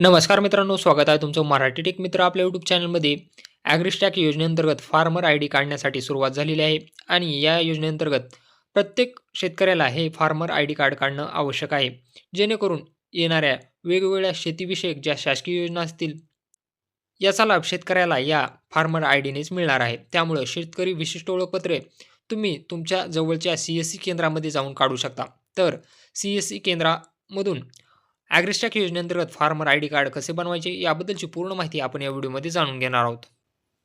नमस्कार मित्रांनो स्वागत आहे तुमचं मराठी टेक मित्र आपल्या यूट्यूब चॅनलमध्ये ॲग्रिस्टॅक योजनेअंतर्गत फार्मर आय डी काढण्यासाठी सुरुवात झालेली आहे आणि या योजनेअंतर्गत प्रत्येक शेतकऱ्याला हे फार्मर आय डी कार्ड काढणं आवश्यक आहे. जेणेकरून येणाऱ्या वेगवेगळ्या शेतीविषयक ज्या शासकीय योजना असतील याचा लाभ शेतकऱ्याला या फार्मर आय डीनेच मिळणार आहे. त्यामुळं शेतकरी विशिष्ट ओळखपत्रे तुम्ही तुमच्या जवळच्या सी एस सी केंद्रामध्ये जाऊन काढू शकता. तर सी एस सी केंद्रामधून ॲग्रिस्टॅक योजनेअंतर्गत फार्मर आय डी कार्ड कसे बनवायचे याबद्दलची पूर्ण माहिती आपण या व्हिडिओमध्ये जाणून घेणार आहोत.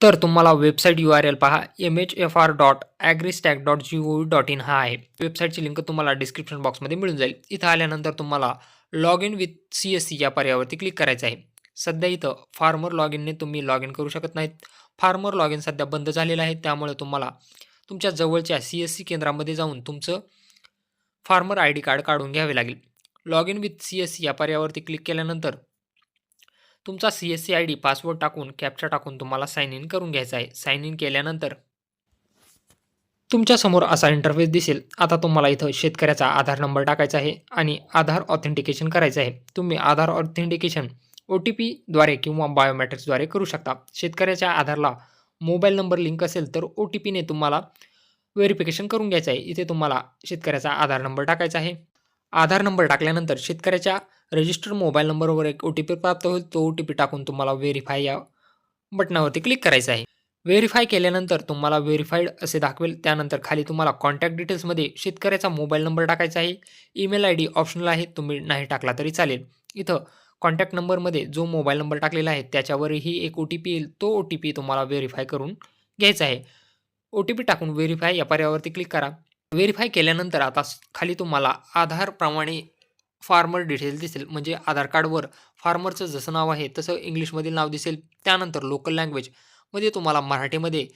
तर तुम्हाला वेबसाईट यू आर एल पहा M H F R dot AgriStack dot G O dot in हा आहे. वेबसाईटची लिंक तुम्हाला डिस्क्रिप्शन बॉक्समध्ये मिळून जाईल. इथं आल्यानंतर तुम्हाला log in with C S C या पर्यायावरती क्लिक करायचं आहे. सध्या इथं फार्मर लॉग इनने तुम्ही लॉग इन करू शकत नाहीत. फार्मर लॉग इन सध्या बंद झालेलं आहे. त्यामुळे तुम्हाला तुमच्या जवळच्या सी एस सी केंद्रामध्ये जाऊन तुमचं फार्मर आय डी कार्ड काढून घ्यावे लागेल. Log in with C S C या पर्यायावरती क्लिक केल्यानंतर तुमचा C S C I D password टाकून कॅप्चा टाकून तुम्हाला साईन इन करून घ्यायचा आहे. साईन इन केल्यानंतर तुमच्यासमोर असा इंटरफेस दिसेल. आता तुम्हाला इथं शेतकऱ्याचा आधार नंबर टाकायचा आहे आणि आधार ऑथेंटिकेशन करायचं आहे. तुम्ही आधार ऑथेंटिकेशन ओ टी पीद्वारे किंवा बायोमॅट्रिक्सद्वारे करू शकता. शेतकऱ्याच्या आधारला मोबाईल नंबर लिंक असेल तर ओ टी पीने तुम्हाला व्हेरिफिकेशन करून घ्यायचं आहे. इथे तुम्हाला शेतकऱ्याचा आधार नंबर टाकायचा आहे. आधार नंबर टाकल्यानंतर शेतकऱ्याच्या रजिस्टर्ड मोबाईल नंबरवर एक ओ टी पी प्राप्त होईल. तो ओ टी पी टाकून तुम्हाला व्हेरीफाय या बटनावरती क्लिक करायचं आहे. व्हेरीफाय केल्यानंतर तुम्हाला व्हेरीफाईड असे दाखवेल. त्यानंतर खाली तुम्हाला कॉन्टॅक्ट डिटेल्समध्ये शेतकऱ्याचा मोबाईल नंबर टाकायचा आहे. ईमेल आय डी ऑप्शनल आहे. तुम्ही नाही टाकला तरी चालेल. इथं कॉन्टॅक्ट नंबरमध्ये जो मोबाईल नंबर टाकलेला आहे त्याच्यावरही एक ओ टी पी येईल. तो ओ टी पी तुम्हाला व्हेरीफाय करून घ्यायचा आहे. ओ टी पी टाकून व्हेरीफाय या पर्यायावरती क्लिक करा. व्हेरीफाय केल्यानंतर आता खाली तुम्हाला आधारप्रमाणे फार्मर डिटेल्स दिसेल. म्हणजे आधार कार्डवर फार्मरचं जसं नाव आहे तसं इंग्लिशमधील नाव दिसेल. त्यानंतर लोकल लँग्वेजमध्ये तुम्हाला मराठीमध्ये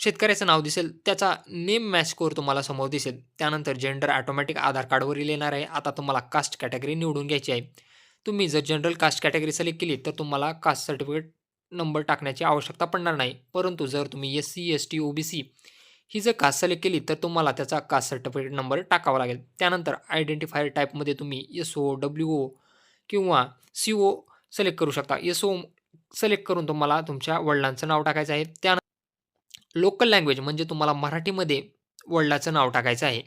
शेतकऱ्याचं नाव दिसेल. त्याचा नेम मॅच स्कोअर तुम्हाला समोर दिसेल. त्यानंतर जेंडर ॲटोमॅटिक आधार कार्डवरील येणार आहे. आता तुम्हाला कास्ट कॅटेगरी निवडून घ्यायची आहे. तुम्ही जर जनरल कास्ट कॅटेगरी सिलेक्ट केली तर तुम्हाला कास्ट सर्टिफिकेट नंबर टाकण्याची आवश्यकता पडणार नाही. परंतु जर तुम्ही S C S T O B C ही जर कास्ट सिलेक्ट केली तर तुम्हाला त्याचा कास्ट सर्टिफिकेट नंबर टाकावा लागेल. त्यानंतर आयडेंटिफायर टाईपमध्ये तुम्ही एस ओ डब्ल्यू ओ किंवा सी ओ सिलेक्ट करू शकता. एस ओ सिलेक्ट करून तुम्हाला तुमच्या वडिलांचं नाव टाकायचं आहे. त्यानंतर लोकल लँग्वेज म्हणजे तुम्हाला मराठीमध्ये वडिलाचं नाव टाकायचं आहे.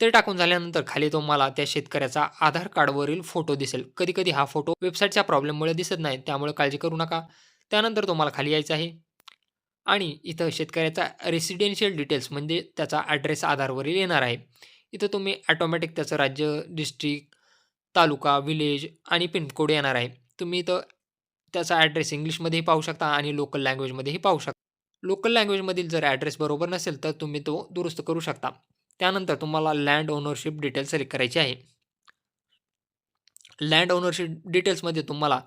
ते टाकून झाल्यानंतर खाली तुम्हाला त्या शेतकऱ्याचा आधार कार्डवरील फोटो दिसेल. कधी कधी हा फोटो वेबसाईटच्या प्रॉब्लेममुळे दिसत नाही त्यामुळे काळजी करू नका. त्यानंतर तुम्हाला खाली यायचं आहे. आणि इथं शेतकऱ्याचा रेसिडेन्शियल डिटेल्स म्हणजे त्याचा ॲड्रेस आधारवरील येणार आहे. इथं तुम्ही ॲटोमॅटिक त्याचं राज्य डिस्ट्रिक्ट तालुका विलेज आणि पिनकोड येणार आहे. तुम्ही इथं त्याचा ॲड्रेस इंग्लिशमध्येही पाहू शकता आणि लोकल लँग्वेजमध्येही पाहू शकता. लोकल लँग्वेजमधील जर ॲड्रेस बरोबर नसेल तर तुम्ही तो दुरुस्त करू शकता. त्यानंतर तुम्हाला लँड ओनरशिप डिटेल्स सिलेक्ट करायची आहे. लँड ओनरशिप डिटेल्समध्ये तुम्हाला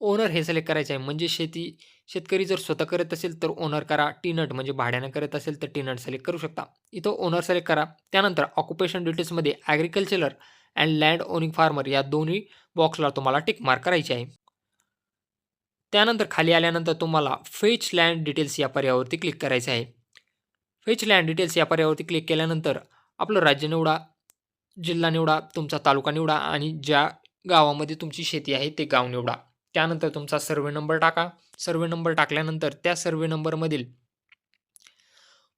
ओनर हे सिलेक्ट करायचे आहे. म्हणजे शेती शेतकरी जर स्वतः करत असेल तर ओनर करा. टीनट म्हणजे भाड्यानं करत असेल तर टीनट सिलेक्ट करू शकता. इथं ओनर सिलेक्ट करा. त्यानंतर ऑक्युपेशन डिटेल्समध्ये agriculturer and land owning farmer या दोन्ही बॉक्सला तुम्हाला टिक मार्क करायचे आहे. त्यानंतर खाली आल्यानंतर तुम्हाला फेच लँड डिटेल्स या पर्यायावरती क्लिक करायचे आहे. फेच लँड डिटेल्स या पर्यायावरती क्लिक केल्यानंतर आपलं राज्य निवडा जिल्हा निवडा तुमचा तालुका निवडा आणि ज्या गावामध्ये तुमची शेती आहे ते गाव निवडा. त्यानंतर तुमचा सर्वे नंबर टाका. सर्वे नंबर टाकल्यानंतर त्या सर्वे नंबरमधील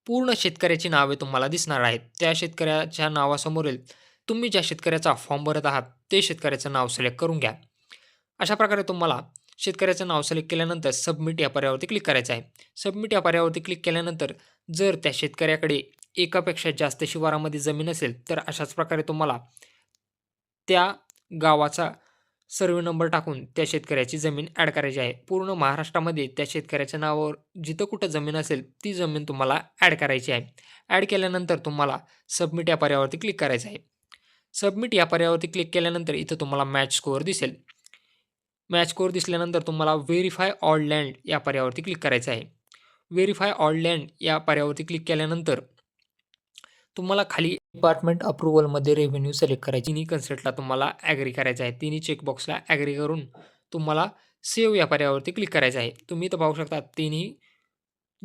पूर्ण शेतकऱ्याची नावे तुम्हाला दिसणार आहेत. त्या शेतकऱ्याच्या नावासमोरील तुम्ही ज्या शेतकऱ्याचा फॉर्म भरत आहात ते शेतकऱ्याचं नाव सिलेक्ट करून घ्या. अशा प्रकारे तुम्हाला शेतकऱ्याचं नाव सिलेक्ट केल्यानंतर सबमिट या पर्यायावरती क्लिक करायचं आहे. सबमिट या पर्यायावरती क्लिक केल्यानंतर जर त्या शेतकऱ्याकडे एकापेक्षा जास्त शिवारामध्ये जमीन असेल तर अशाच प्रकारे तुम्हाला त्या गावाचा सर्वे नंबर टाकून त्या शेतकऱ्याची जमीन ॲड करायची आहे. पूर्ण महाराष्ट्रामध्ये त्या शेतकऱ्याच्या नावावर जिथं कुठं जमीन असेल ती जमीन तुम्हाला ॲड करायची आहे. ॲड केल्यानंतर तुम्हाला सबमिट या पर्यायावरती क्लिक करायचं आहे. सबमिट या पर्यायावरती क्लिक केल्यानंतर इथं तुम्हाला मॅच स्कोअर दिसेल. मॅच स्कोअर दिसल्यानंतर तुम्हाला व्हेरीफाय ऑल लँड या पर्यायावरती क्लिक करायचं आहे. व्हेरीफाय ऑल लँड या पर्यायावरती क्लिक केल्यानंतर तुम्हाला खाली डिपार्टमेंट अप्रुव्हलमध्ये रेव्हेन्यू सिलेक्ट करायची. तिन्ही कन्सेप्टला तुम्हाला ॲग्री करायचं आहे. तिन्ही चेकबॉक्सला ॲग्री करून तुम्हाला सेव्ह या पर्यायावरती क्लिक करायचं आहे. तुम्ही तर पाहू शकता तिन्ही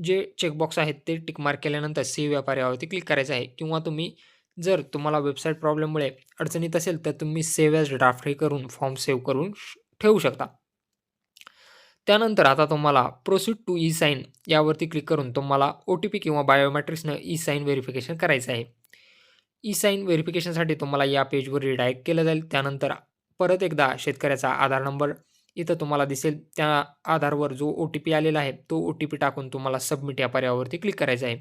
जे चेकबॉक्स आहेत ते टिकमार्क केल्यानंतर सेव्ह या पर्यायावरती क्लिक करायचं आहे. किंवा तुम्ही जर तुम्हाला वेबसाईट प्रॉब्लेममुळे अडचणीत असेल तर तुम्ही सेव्ह ॲज ड्राफ्टही करून फॉर्म सेव्ह करून श- ठेवू शकता. त्यानंतर आता तुम्हाला प्रोसीड टू ई साईन यावरती क्लिक करून तुम्हाला ओ टी पी किंवा बायोमॅट्रिक्सनं ई साईन व्हेरिफिकेशन करायचं आहे. ई साईन व्हेरिफिकेशनसाठी तुम्हाला या पेजवर रिडायरेक्ट केलं जाईल. त्यानंतर परत एकदा शेतकऱ्याचा आधार नंबर इथं तुम्हाला दिसेल. त्या आधारवर जो ओ टी पी आलेला आहे तो ओ टी पी टाकून तुम्हाला सबमिट या पर्यायावरती क्लिक करायचा आहे.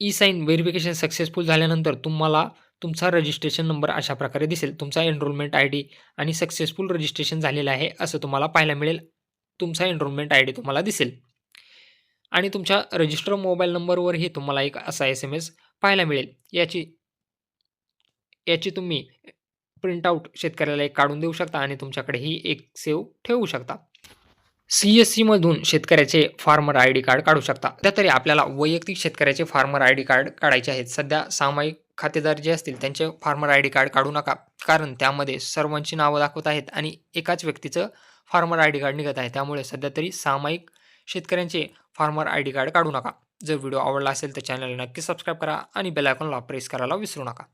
ई साईन व्हेरिफिकेशन सक्सेसफुल झाल्यानंतर तुम्हाला तुमचा रजिस्ट्रेशन नंबर अशा प्रकारे दिसेल. तुमचा एनरोलमेंट आय डी आणि सक्सेसफुल रजिस्ट्रेशन झालेलं आहे असं तुम्हाला पाहायला मिळेल. तुमचा एनरोलमेंट आय डी तुम्हाला दिसेल. आणि तुमच्या रजिस्टर मोबाईल नंबरवरही तुम्हाला एक असा एस एम एस पाहायला मिळेल. याची याची तुम्ही प्रिंटआउट शेतकऱ्याला एक काढून देऊ शकता आणि तुमच्याकडेही एक सेव ठेवू शकता. सी एस सीमधून शेतकऱ्याचे फार्मर आय डी कार्ड काढू शकता. सध्या तरी आपल्याला वैयक्तिक शेतकऱ्याचे फार्मर आय डी कार्ड काढायचे आहेत. सध्या सामायिक खातेदार जे असतील त्यांचे फार्मर आय डी कार्ड काढू नका. कारण त्यामध्ये सर्वांची नावं दाखवत आहेत आणि एकाच व्यक्तीचं फार्मर आय डी कार्ड निघत आहे. त्यामुळे सध्या तरी सामायिक शेतकऱ्यांचे फार्मर आय डी कार्ड काढू नका. जर व्हिडिओ आवडला असेल तर चॅनलला नक्की सबस्क्राईब करा आणि बेल आयकॉनला प्रेस करायला विसरू नका.